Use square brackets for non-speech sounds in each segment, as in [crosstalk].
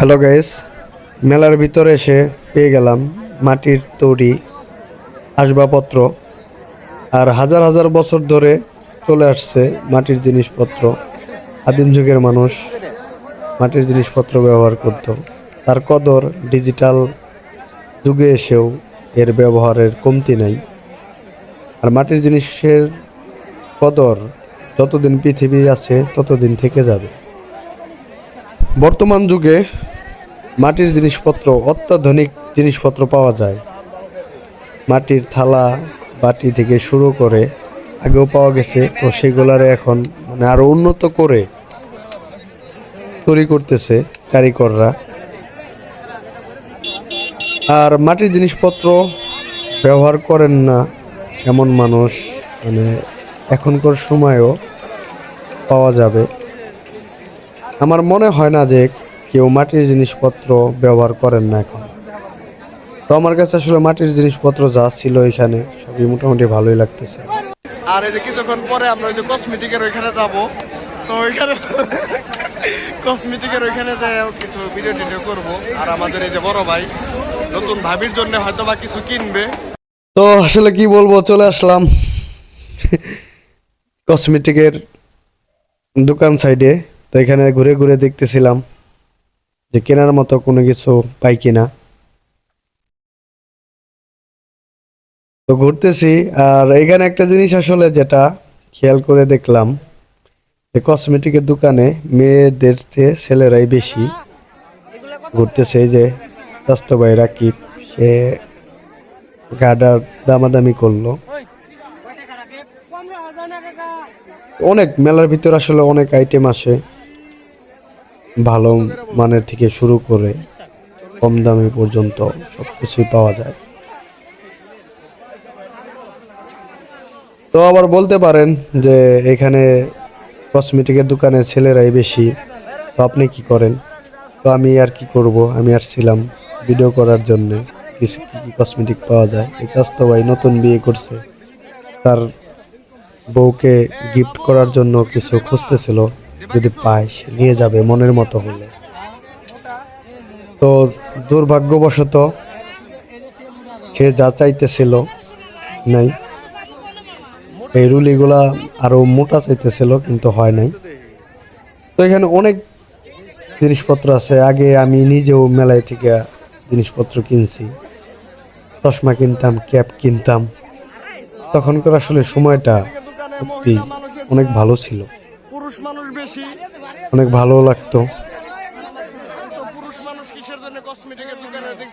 Hello guys মেলার ভিতরে এসে পেয়ে গেলাম মাটির তৈরি আসবাবপত্র আর হাজার হাজার বছর ধরে চলে আসছে মাটির জিনিসপত্র। আদিম যুগের মানুষ মাটির জিনিসপত্র ব্যবহার করত। তার কদর ডিজিটাল যুগে এসেও এর ব্যবহারের কমতি নাই। আর মাটির জিনিসের কদর যতদিন পৃথিবী আছে ততদিন থেকে যাবে। বর্তমান যুগে মাটির জিনিসপত্র, অত্যাধুনিক জিনিসপত্র পাওয়া যায়। মাটির থালা, বাটি থেকে শুরু করে আগেও পাওয়া গেছে, তো সেগুলারে এখন মানে আরও উন্নত করে তৈরি করতেছে কারিগররা। আর মাটির জিনিসপত্র ব্যবহার করেন না এমন মানুষ মানে এখনকার সময়ও পাওয়া যাবে। আমার মনে হয় না যে কেউ মাটির জিনিসপত্র ব্যবহার করেন না এখন। তো আমার কাছে আসলে মাটির জিনিসপত্র যা ছিল এখানে সবই মোটামুটি ভালোই লাগতেছে। আর এই যে কিছুক্ষণ পরে আমরা ওই যে কসমেটিকের ওইখানে যাব। তো ওইখানে [laughs] কসমেটিকের ওইখানে যাই কিছু ভিডিও টিডিও করব। আর আমাদের এই যে বড় ভাই নতুন ভাবির জন্য হয়তো বা কিছু কিনবে। তো আসলে কি বলব চলে আসলাম। কসমেটিকের দোকান সাইডে তো এখানে ঘুরে ঘুরে দেখতেছিলাম। যে কেনার মতো কোনো কিছু পাই কিনা। তো ঘুরতেছি, আর এখানে একটা জিনিস আসলে যেটা খেয়াল করে দেখলাম, যে কসমেটিকের দোকানে মেয়েদের চেয়ে ছেলেরাই বেশি ঘুরতেছে, এই যে স্বাস্থ্য ভাই রাকিব, সে গাডার দামাদামি করল। অনেক মেলার ভিতর আসলে অনেক আইটেম আসে। ভালো মানের থেকে শুরু করে কম দামে পর্যন্ত সব কিছুই পাওয়া যায়। তো আবার বলতে পারেন যে এখানে কসমেটিকের দোকানে ছেলেরাই বেশি, তো আপনি কি করেন? তো আমি আর কি করব? আমি আসছিলাম ভিডিও করার জন্য কিছু কি কি কসমেটিক পাওয়া যায়। এই চাস্তো ভাই নতুন বিয়ে করছে, তার বউকে গিফট করার জন্য কিছু খুঁজতেছিল। যদি পায়, সে নিয়ে যাবে মনের মতো হলে। তো দুর্ভাগ্যবশত সে যা চাইতেছিল নাই, এই রুলিগুলা আরও মোটা চাইতেছিল, কিন্তু হয় নাই। তো এখানে অনেক জিনিসপত্র আছে। আগে আমি নিজেও মেলায় থেকে জিনিসপত্র কিনছি। চশমা কিনতাম, ক্যাপ কিনতাম। তখনকার আসলে সময়টা সত্যি অনেক ভালো ছিল। অনেক ভালো লাগতো।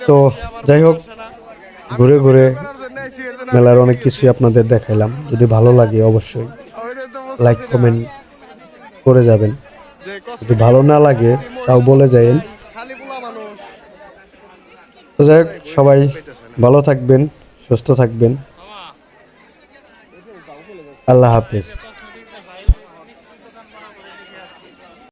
তো যাই হোক, ঘুরে ঘুরে মেলার অনেক কিছুই আপনাদের দেখাইলাম। যদি ভালো লাগে অবশ্যই লাইক কমেন্ট করে যাবেন। যদি ভালো না লাগে, তাও বলে যাইন তো যাই হোক, সবাই ভালো থাকবেন, সুস্থ থাকবেন। আল্লাহ হাফেজ।